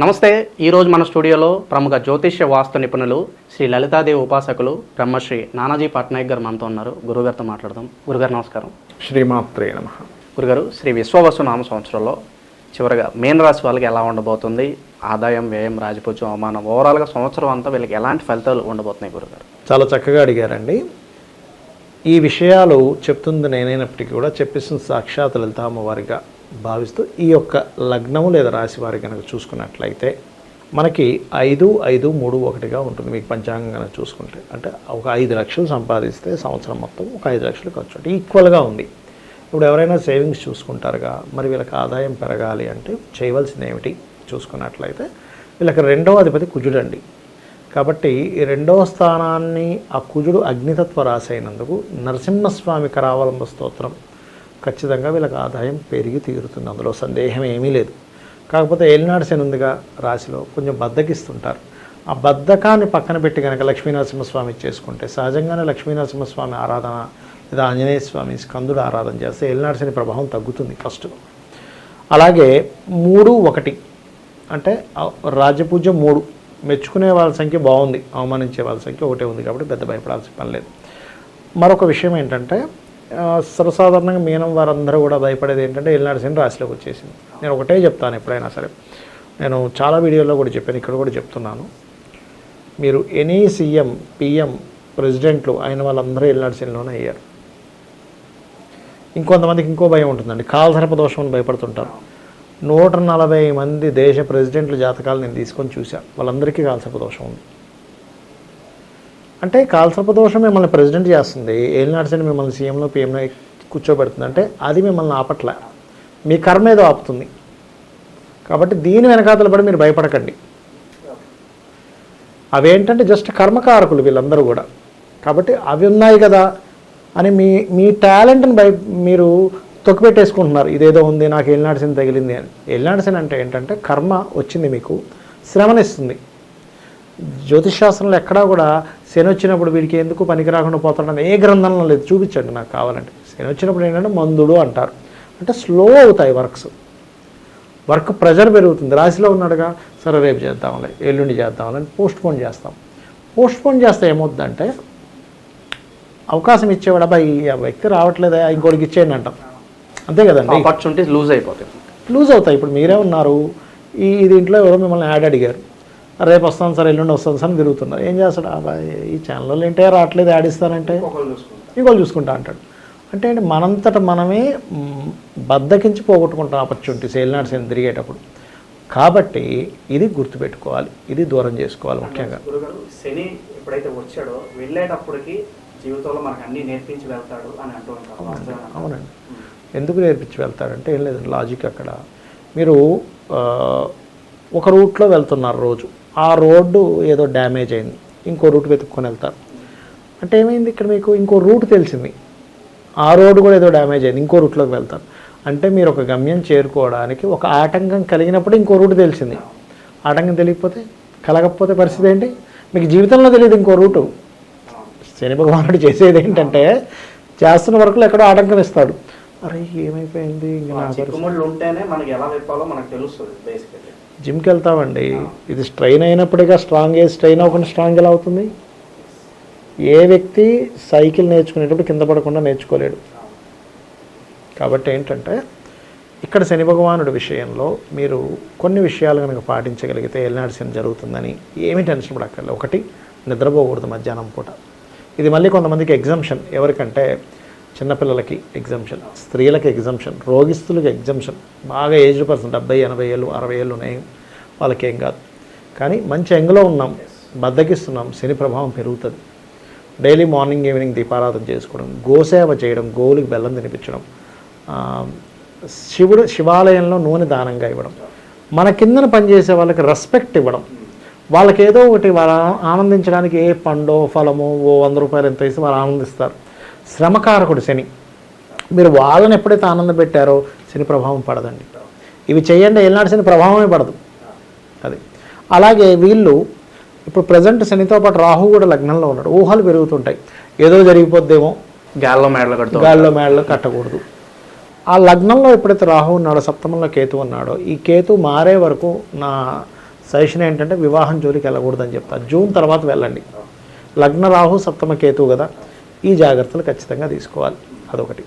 నమస్తే ఈరోజు మన స్టూడియోలో ప్రముఖ జ్యోతిష్య వాస్తు నిపుణులు శ్రీ లలితాదేవి ఉపాసకులు బ్రహ్మశ్రీ నానాజీ పట్నాయక్ గారు మనతో ఉన్నారు. గురుగారితో మాట్లాడదాం. గురుగారు నమస్కారం. శ్రీమాత్రే నమ. గురుగారు శ్రీ విశ్వవసు నామ సంవత్సరంలో చివరగా మీన రాశి వాళ్ళకి ఎలా ఉండబోతుంది? ఆదాయం వ్యయం రాజపూజ్యం అవమానం ఓవరాల్గా సంవత్సరం అంతా వీళ్ళకి ఎలాంటి ఫలితాలు ఉండబోతున్నాయి గురుగారు? చాలా చక్కగా అడిగారండి. ఈ విషయాలు చెప్తుంది నేనైనప్పటికీ కూడా చెప్పిస్తుంది సాక్షాత్ లలిత అమ్మవారిగా భావిస్తూ ఈ యొక్క లగ్నము లేదా రాశి వారి కనుక చూసుకున్నట్లయితే మనకి ఐదు ఐదు మూడు ఒకటిగా ఉంటుంది. మీకు పంచాంగం కనుక చూసుకుంటే. అంటే ఒక ఐదు లక్షలు సంపాదిస్తే సంవత్సరం మొత్తం ఒక ఐదు లక్షలు ఖర్చు అంటే ఈక్వల్గా ఉంది. ఇప్పుడు ఎవరైనా సేవింగ్స్ చూసుకుంటారుగా మరి వీళ్ళకి ఆదాయం పెరగాలి అంటే చేయవలసింది ఏమిటి చూసుకున్నట్లయితే వీళ్ళకి రెండవ అధిపతి కుజుడండి. కాబట్టి ఈ రెండవ స్థానాన్ని ఆ కుజుడు అగ్నితత్వ రాశి అయినందుకు నరసింహస్వామి కరావలంబ స్తోత్రం ఖచ్చితంగా వీళ్ళకి ఆదాయం పెరిగి తీరుతుంది. అందులో సందేహం ఏమీ లేదు. కాకపోతే ఏలినాడు శని ఉందిగా రాశిలో కొంచెం బద్దకిస్తుంటారు. ఆ బద్ధకాన్ని పక్కన పెట్టి కనుక లక్ష్మీనరసింహస్వామి చేసుకుంటే సహజంగానే లక్ష్మీనరసింహస్వామి ఆరాధన లేదా ఆంజనేయ స్వామి స్కందుడు ఆరాధన చేస్తే ఏలినాడు శని ప్రభావం తగ్గుతుంది ఫస్ట్. అలాగే మూడు ఒకటి అంటే రాజపూజ మూడు. మెచ్చుకునే వాళ్ళ సంఖ్య బాగుంది అవమానించే వాళ్ళ సంఖ్య ఒకటే ఉంది కాబట్టి పెద్ద భయపడాల్సిన పని లేదు. మరొక విషయం ఏంటంటే సర్వసాధారణంగా మీనం వారందరూ కూడా భయపడేది ఏంటంటే ఎల్నాడు శని రాశిలోకి వచ్చేసింది. నేను ఒకటే చెప్తాను ఎప్పుడైనా సరే. నేను చాలా వీడియోలో కూడా చెప్పాను ఇక్కడ కూడా చెప్తున్నాను. మీరు ఎనీ సీఎం పిఎం ప్రెసిడెంట్లు అయిన వాళ్ళందరూ ఎల్నాడు శనిలోనే అయ్యారు. ఇంకొంతమందికి ఇంకో భయం ఉంటుందండి. కాలసర్ప దోషం అని భయపడుతుంటారు. నూట నలభై మంది దేశ ప్రెసిడెంట్ల జాతకాలు నేను తీసుకొని చూశాను వాళ్ళందరికీ కాలసర్ప దోషం ఉంది. అంటే కాలసర్ప దోషం మిమ్మల్ని ప్రెసిడెంట్ చేస్తుంది ఏలినాడు సైడ్ మిమ్మల్ని సీఎంలో పీఎంలో కూర్చోబెడుతుంది అంటే అది మిమ్మల్ని ఆపట్లే. మీ కర్మ ఏదో ఆపుతుంది. కాబట్టి దీని వెనకాతల పడి మీరు భయపడకండి. అవేంటంటే జస్ట్ కర్మకారకులు వీళ్ళందరూ కూడా. కాబట్టి అవి ఉన్నాయి కదా అని మీ మీ టాలెంట్ని భయ మీరు తొక్కిపెట్టేసుకుంటున్నారు. ఇదేదో ఉంది నాకు ఏలినాడిసిన తగిలింది అని. ఏలినాడిసిన అంటే ఏంటంటే కర్మ వచ్చింది మీకు శ్రమనిస్తుంది. జ్యోతిష్ శాస్త్రంలో ఎక్కడా కూడా శని వచ్చినప్పుడు వీడికి ఎందుకు పనికి రాకుండా పోతాడని ఏ గ్రంథంలో లేదు. చూపించండి నాకు కావాలంటే. శని వచ్చినప్పుడు ఏంటంటే మందుడు అంటారు. అంటే స్లో అవుతాయి వర్క్స్. వర్క్ ప్రెజర్ పెరుగుతుంది. రాశిలో ఉన్నాడుగా సరే రేపు చేద్దాంలే ఎల్లుండి చేద్దాంలే పోస్ట్ పోన్ చేస్తాం. పోస్ట్ పోన్ చేస్తే ఏమవుద్దంటే అవకాశం ఇచ్చేవాడు అబ్బాయి ఈ వ్యక్తి రావట్లేదా ఇంకోటికి ఇచ్చేయండి అంటాం. అంతే కదండి. ఆపర్చునిటీస్ లూజ్ అయిపోతాయి. లూజ్ అవుతాయి. ఇప్పుడు మీరే ఉన్నారు. ఈ దీంట్లో ఎవరో మిమ్మల్ని యాడ్ అడిగారు. రేపు వస్తాను సార్ ఎల్లుండి వస్తాను సార్ అని తిరుగుతున్నారు. ఏం చేస్తాడు? ఈ ఛానల్లో ఏంటే రావట్లేదు యాడ్ ఇస్తానంటే ఇంకోళ్ళు చూసుకుంటా అంటాడు. అంటే మనంతట మనమే బద్దకించి పోగొట్టుకుంటాం ఆపర్చునిటీస్ ఏలినాడు సేన తిరిగేటప్పుడు. కాబట్టి ఇది గుర్తుపెట్టుకోవాలి ఇది దూరం చేసుకోవాలి ముఖ్యంగా. శని ఎప్పుడైతే వచ్చాడో వెళ్ళేటప్పటికి జీవితంలో మనకు అన్ని నేర్పించి వెళ్తాడు అని అంటూ ఉంటారు? అవునండి ఎందుకు నేర్పించి వెళ్తారంటే ఏం లేదు లాజిక్ అక్కడ. మీరు ఒక రూట్లో వెళ్తున్నారు రోజు. ఆ రోడ్డు ఏదో డ్యామేజ్ అయింది. ఇంకో రూట్ వెతుక్కొని వెళ్తారు. అంటే ఏమైంది ఇక్కడ మీకు? ఇంకో రూట్ తెలిసింది. ఆ రోడ్డు కూడా ఏదో డ్యామేజ్ అయింది. ఇంకో రూట్లోకి వెళ్తారు. అంటే మీరు ఒక గమ్యం చేరుకోవడానికి ఒక ఆటంకం కలిగినప్పుడు ఇంకో రూట్ తెలిసింది. ఆటంకం తెలియకపోతే కలగకపోతే పరిస్థితి ఏంటి? మీకు జీవితంలో తెలియదు ఇంకో రూటు. శని భగవానుడు చేసేది ఏంటంటే చేస్తున్న వరకు ఎక్కడో ఆటంకం ఇస్తాడు. అరే ఏమైపోయింది? ఇంకా ఉంటేనే మనకి ఎలా చెప్పాలో మనకు తెలుస్తుంది బేసికలీ జిమ్కి వెళ్తామండి ఇది స్ట్రెయిన్ అయినప్పటికీ స్ట్రాంగ్ ఏ స్ట్రెయిన్ అవ్వకుండా స్ట్రాంగ్ ఎలా అవుతుంది? ఏ వ్యక్తి సైకిల్ నేర్చుకునేటప్పుడు కింద పడకుండా నేర్చుకోలేడు. కాబట్టి ఏంటంటే ఇక్కడ శని భగవానుడి విషయంలో మీరు కొన్ని విషయాలు కనుక పాటించగలిగితే ఎల్నాడు శని జరుగుతుందని ఏమీ టెన్షన్ పడక్కర్లేదు. ఒకటి నిద్రపోకూడదు మధ్యాహ్నం పూట. ఇది మళ్ళీ కొంతమందికి ఎగ్జంప్షన్ ఎవరికంటే చిన్నపిల్లలకి ఎగ్జంప్షన్ స్త్రీలకి ఎగ్జంప్షన్ రోగిస్తులకు ఎగ్జంప్షన్ బాగా ఏజ్డ్ పర్సన్ డెబ్బై ఎనభై ఏళ్ళు అరవై ఏళ్ళు ఉన్నాయి. వాళ్ళకి ఏం కాదు. కానీ మంచి ఎంగ్లో ఉన్నాం. బద్దకిస్తున్నాం. శని ప్రభావం పెరుగుతుంది. డైలీ మార్నింగ్ ఈవినింగ్ దీపారాధన చేసుకోవడం గోసేవ చేయడం గోవులకు బెల్లం తినిపించడం శివుడు శివాలయంలో నూనె దానంగా ఇవ్వడం మన కిందన పనిచేసే వాళ్ళకి రెస్పెక్ట్ ఇవ్వడం వాళ్ళకి ఏదో ఒకటి వాళ్ళ ఆనందించడానికి ఏ పండో ఫలమో ఓ వంద రూపాయలు ఎంత ఇస్తే వాళ్ళు ఆనందిస్తారు. శ్రమకారకుడు శని. మీరు వాళ్ళని ఎప్పుడైతే ఆనందం పెట్టారో శని ప్రభావం పడదండి. ఇవి చేయండి ఏనాడు శని ప్రభావమే పడదు. అది. అలాగే వీళ్ళు ఇప్పుడు ప్రజెంట్ శనితో పాటు రాహు కూడా లగ్నంలో ఉన్నాడు. ఊహలు పెరుగుతుంటాయి. ఏదో జరిగిపోద్దేమో. గాల్లో మేడలు కడుతూ గాల్లో మేడలో కట్టకూడదు. ఆ లగ్నంలో ఎప్పుడైతే రాహు ఉన్నాడో సప్తమంలో కేతు ఉన్నాడో ఈ కేతు మారే వరకు నా సజెషన్ ఏంటంటే వివాహం జోలికి వెళ్ళకూడదని చెప్తాను జూన్ తర్వాత వెళ్ళండి. లగ్న రాహు సప్తమ కేతువు కదా. ఈ జాగ్రత్తలు ఖచ్చితంగా తీసుకోవాలి. అదొకటి.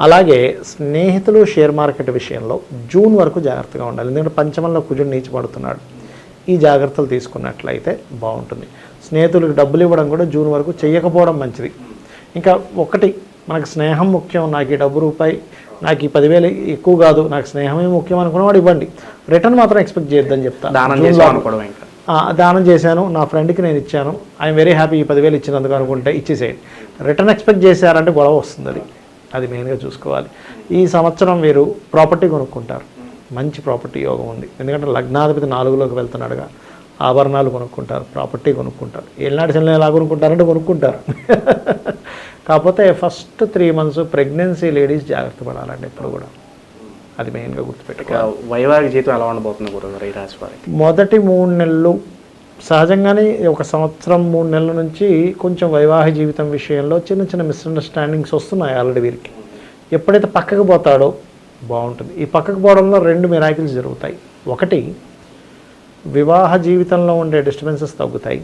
అలాగే స్నేహితులు షేర్ మార్కెట్ విషయంలో జూన్ వరకు జాగ్రత్తగా ఉండాలి. ఎందుకంటే పంచమంలో కుజుడు నీచిపడుతున్నాడు. ఈ జాగ్రత్తలు తీసుకున్నట్లయితే బాగుంటుంది. స్నేహితులకు డబ్బులు ఇవ్వడం కూడా జూన్ వరకు చేయకపోవడం మంచిది. ఇంకా ఒకటి మనకు స్నేహం ముఖ్యం. నాకు ఈ డబ్బు రూపాయి నాకు ఈ పదివేలు ఎక్కువ కాదు. నాకు స్నేహమే ముఖ్యం అనుకున్నవాడు ఇవ్వండి. రిటర్న్ మాత్రం ఎక్స్పెక్ట్ చేయొద్దని చెప్తా. దానం దానం చేశాను. నా ఫ్రెండ్కి నేను ఇచ్చాను. ఐఎమ్ వెరీ హ్యాపీ ఈ పదివేలు ఇచ్చినందుకు అనుకుంటే ఇచ్చేసేయండి. రిటర్న్ ఎక్స్పెక్ట్ చేశారంటే గొడవ వస్తుంది అది అది మెయిన్గా చూసుకోవాలి. ఈ సంవత్సరం మీరు ప్రాపర్టీ కొనుక్కుంటారు. మంచి ప్రాపర్టీ యోగం ఉంది. ఎందుకంటే లగ్నాధిపతి నాలుగులోకి వెళ్తున్నాడుగా. ఆభరణాలు కొనుక్కుంటారు ప్రాపర్టీ కొనుక్కుంటారు. ఏళ్ళనాటి శనిలో ఎలా కొనుక్కుంటారంటే కొనుక్కుంటారు. కాకపోతే first three months pregnancy ladies జాగ్రత్త పడాలండి ఎప్పుడు కూడా. అది మెయిన్గా గుర్తుపెట్టుకో వైవాహిక జీవితం ఎలా ఉండబోతుంది గురుగారు ఈ రాశి వారికి? మొదటి మూడు నెలలు సహజంగానే ఒక సంవత్సరం మూడు నెలల నుంచి కొంచెం వైవాహిక జీవితం విషయంలో చిన్న చిన్న మిస్అండర్స్టాండింగ్స్ వస్తున్నాయి ఆల్రెడీ వీరికి. ఎప్పుడైతే పక్కకు పోతాడో బాగుంటుంది. ఈ పక్కకు పోవడంలో రెండు మిరాకిల్స్ జరుగుతాయి. ఒకటి వివాహ జీవితంలో ఉండే డిస్టర్బెన్సెస్ తగ్గుతాయి.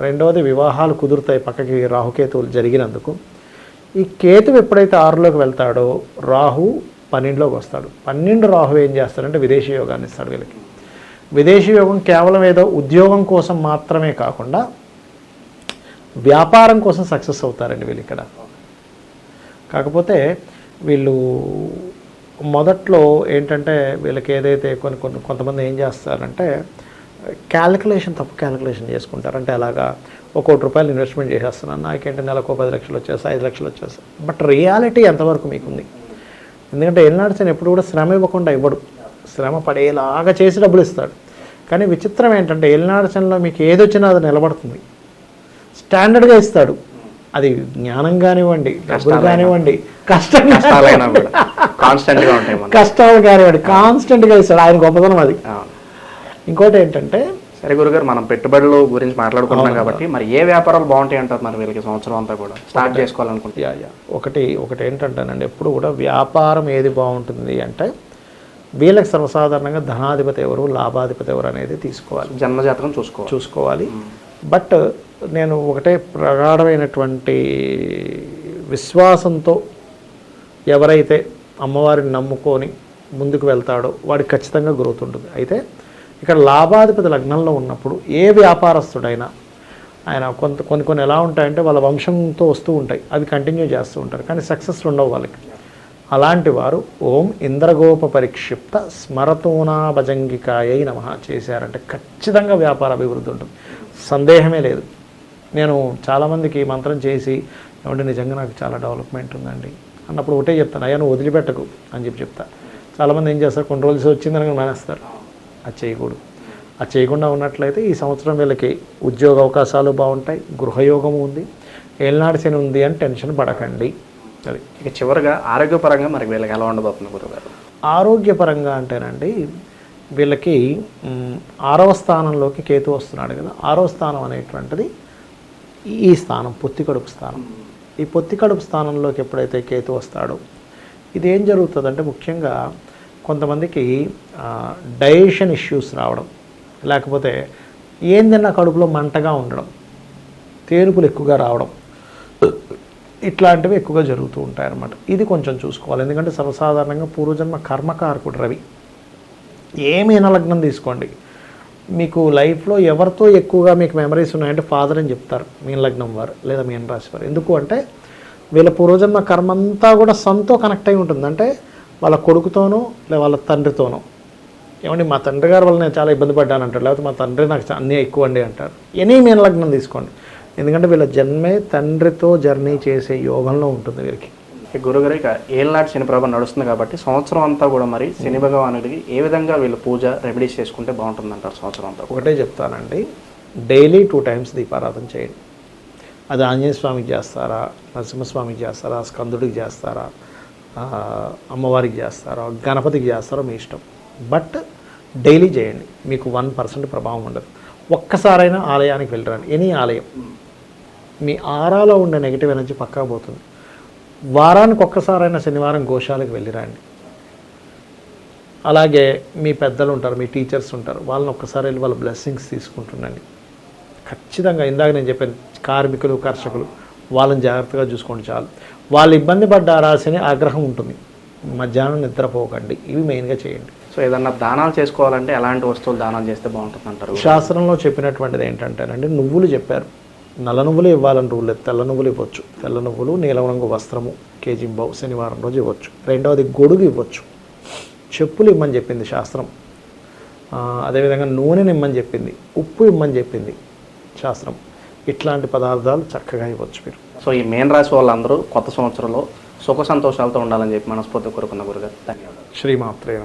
రెండవది వివాహాలు కుదురుతాయి పక్కకి రాహుకేతువులు జరిగినందుకు. ఈ కేతు ఎప్పుడైతే ఆరులోకి వెళ్తాడో రాహు పన్నెండులోకి వస్తాడు. పన్నెండు రాహు ఏం చేస్తాడంటే విదేశీ యోగాన్ని ఇస్తాడు వీళ్ళకి. విదేశీ యోగం కేవలం ఏదో ఉద్యోగం కోసం మాత్రమే కాకుండా వ్యాపారం కోసం సక్సెస్ అవుతారండి వీళ్ళు ఇక్కడ కాకపోతే వీళ్ళు మొదట్లో ఏంటంటే వీళ్ళకి ఏదైతే కొన్ని కొన్ని కొంతమంది ఏం చేస్తారంటే క్యాలిక్యులేషన్ తప్పు క్యాలిక్యులేషన్ చేసుకుంటారు. అంటే అలాగా ఒక కోటి రూపాయలు ఇన్వెస్ట్మెంట్ చేసేస్తున్నాను. నాకేంటి నెలకు పది లక్షలు వచ్చేస్తాయి ఐదు లక్షలు వచ్చేస్తాయి. బట్ రియాలిటీ ఎంతవరకు మీకుంది? ఎందుకంటే ఎల్నాడ్సన్ ఎప్పుడు కూడా శ్రమ ఇవ్వకుండా ఇవ్వడు. శ్రమ పడేలాగా చేసి డబ్బులు ఇస్తాడు. కానీ విచిత్రం ఏంటంటే ఎల్నాడ్సన్లో మీకు ఏది వచ్చినా అది నిలబడుతుంది. స్టాండర్డ్గా ఇస్తాడు. అది జ్ఞానం కానివ్వండి డబ్బులు కానివ్వండి కష్టం ఉంటాయి కష్టాలు కానివ్వండి కాన్స్టెంట్గా ఇస్తాడు. ఆయన గొప్పతనం అది. ఇంకోటి ఏంటంటే సరే గురుగారు మనం పెట్టుబడుల గురించి మాట్లాడుకుంటున్నాం కాబట్టి మరి ఏ వ్యాపారాలు బాగుంటాయి అంటారు మరి వీళ్ళకి సంవత్సరం అంతా కూడా? స్టార్ట్ చేసుకోవాలనుకుంటే ఒకటి ఒకటి ఏంటంటేనండి ఎప్పుడు కూడా వ్యాపారం ఏది బాగుంటుంది అంటే వీళ్ళకి సర్వసాధారణంగా ధనాధిపతి ఎవరు లాభాధిపతి ఎవరు అనేది తీసుకోవాలి. జన్మజాతకం చూసుకోవాలి. చూసుకోవాలి. బట్ నేను ఒకటే ప్రగాఢమైనటువంటి విశ్వాసంతో ఎవరైతే అమ్మవారిని నమ్ముకొని ముందుకు వెళ్తాడో వాడికి ఖచ్చితంగా గ్రోత్ ఉంటుంది అయితే ఇక్కడ లాభాధిపతి లగ్నంలో ఉన్నప్పుడు ఏ వ్యాపారస్తుడైనా ఆయన కొంత కొన్ని కొన్ని ఎలా ఉంటాయంటే వాళ్ళ వంశంతో వస్తూ ఉంటాయి. అవి కంటిన్యూ చేస్తూ ఉంటారు. కానీ సక్సెస్ ఉండవు వాళ్ళకి. అలాంటి వారు ఓం ఇంద్రగోప పరిక్షిప్త స్మరతోనా భజంగికాయై నమ చేశారంటే ఖచ్చితంగా వ్యాపార అభివృద్ధి ఉంటుంది. సందేహమే లేదు. నేను చాలామందికి మంత్రం చేసి ఏమంటే నిజంగా నాకు చాలా డెవలప్మెంట్ ఉందండి అన్నప్పుడు ఒకటే చెప్తాను అయ్యా నువ్వు వదిలిపెట్టకు అని చెప్పి చెప్తా. చాలామంది ఏం చేస్తారు కొన్ని రోజులు వచ్చిందని మానేస్తారు. అది చేయకూడదు. అది చేయకుండా ఉన్నట్లయితే ఈ సంవత్సరం వీళ్ళకి ఉద్యోగ అవకాశాలు బాగుంటాయి గృహయోగం ఉంది ఏళ్ళనాడు శని ఉంది అని టెన్షన్ పడకండి. అది. ఇక చివరిగా ఆరోగ్యపరంగా మరి వీళ్ళకి ఎలా ఉండబోతుంది గురుగారు? ఆరోగ్యపరంగా అంటేనండి వీళ్ళకి ఆరవ స్థానంలోకి కేతు వస్తున్నాడు కదా ఆరవ స్థానం అనేటువంటిది ఈ స్థానం పొత్తి కడుపు స్థానం. ఈ పొత్తి కడుపు స్థానంలోకి ఎప్పుడైతే కేతు వస్తాడో ఇది ఏం జరుగుతుందంటే ముఖ్యంగా కొంతమందికి డైజెషన్ ఇష్యూస్ రావడం లేకపోతే ఏందన్నా కడుపులో మంటగా ఉండడం తేనుపులు ఎక్కువగా రావడం ఇట్లాంటివి ఎక్కువగా జరుగుతూ ఉంటాయి అన్నమాట ఇది కొంచెం చూసుకోవాలి. ఎందుకంటే సర్వసాధారణంగా పూర్వజన్మ కర్మకారకుడు రవి. ఏ లగ్నం తీసుకోండి. మీకు లైఫ్లో ఎవరితో ఎక్కువగా మీకు మెమరీస్ ఉన్నాయంటే ఫాదర్ అని చెప్తారు. మీ లగ్నం వారు లేదా మీన రాశి వారు. ఎందుకు అంటే వీళ్ళ పూర్వజన్మ కర్మ అంతా కూడా సొంతో కనెక్ట్ అయి ఉంటుంది. అంటే వాళ్ళ కొడుకుతోనో లేదా వాళ్ళ తండ్రితోనో. ఏమండి మా తండ్రి గారు వల్ల నేను చాలా ఇబ్బంది పడ్డాను అంటారు లేకపోతే మా తండ్రి నాకు అన్నీ ఎక్కువ అండి అంటారు. ఎనీ మీన లగ్నం తీసుకోండి. ఎందుకంటే వీళ్ళ జన్మే తండ్రితో జర్నీ చేసే యోగంలో ఉంటుంది వీరికి గురుగారు ఇక ఏళ్ళనాటి శని ప్రభావం నడుస్తుంది కాబట్టి సంవత్సరం అంతా కూడా మరి శని భగవానుడికి ఏ విధంగా వీళ్ళు పూజ రెమెడీస్ చేసుకుంటే బాగుంటుంది అంటారు సంవత్సరం అంతా ఒకటే చెప్తానండి. డైలీ టూ టైమ్స్ దీపారాధన చేయండి. అది ఆంజనేయ స్వామికి చేస్తారా నరసింహస్వామికి చేస్తారా స్కందుడికి చేస్తారా అమ్మవారికి చేస్తారా గణపతికి చేస్తారో మీ ఇష్టం. బట్ డైలీ చేయండి. మీకు వన్ పర్సెంట్ ప్రభావం ఉండదు. ఒక్కసారైనా ఆలయానికి వెళ్ళరండి. ఎనీ ఆలయం. మీ ఆరాలో ఉండే నెగిటివ్ ఎనర్జీ పక్కా పోతుంది. వారానికి ఒక్కసారైనా శనివారం గోశాలకు వెళ్ళిరండి అలాగే మీ పెద్దలు ఉంటారు మీ టీచర్స్ ఉంటారు వాళ్ళని ఒక్కసారి వెళ్ళి వాళ్ళ బ్లెస్సింగ్స్ తీసుకుంటుండండి. ఖచ్చితంగా ఇందాక నేను చెప్పాను కార్మికులు కర్షకులు వాళ్ళని జాగ్రత్తగా చూసుకోండి చాలు. వాళ్ళు ఇబ్బంది పడ్డ రాశిని ఆగ్రహం ఉంటుంది. మధ్యాహ్నం నిద్రపోకండి. ఇవి మెయిన్గా చేయండి. సో ఏదన్నా దానాలు చేసుకోవాలంటే ఎలాంటి వస్తువులు దానాలు చేస్తే బాగుంటుంది అంటారు శాస్త్రంలో చెప్పినటువంటిది ఏంటంటేనండి నువ్వులు చెప్పారు. నల్ల నువ్వులు ఇవ్వాలని రూల్ లేదు. తెల్ల నువ్వులు ఇవ్వచ్చు. తెల్ల నువ్వులు నీలం రంగు వస్త్రము కేజీ బావు శనివారం రోజు ఇవ్వచ్చు. రెండవది గొడుగు ఇవ్వచ్చు. చెప్పులు ఇమ్మని చెప్పింది శాస్త్రం. అదేవిధంగా నూనెని ఇమ్మని చెప్పింది. ఉప్పు ఇమ్మని చెప్పింది శాస్త్రం. ఇట్లాంటి పదార్థాలు చక్కగా ఇవ్వచ్చు మీరు. సో ఈ మేన్ రాశి వాళ్ళందరూ కొత్త సంవత్సరంలో సుఖ సంతోషాలతో ఉండాలని చెప్పి మనస్ఫూర్తి కోరుకున్న గురుగారు. ధన్యవాదాలు. శ్రీమాత్రే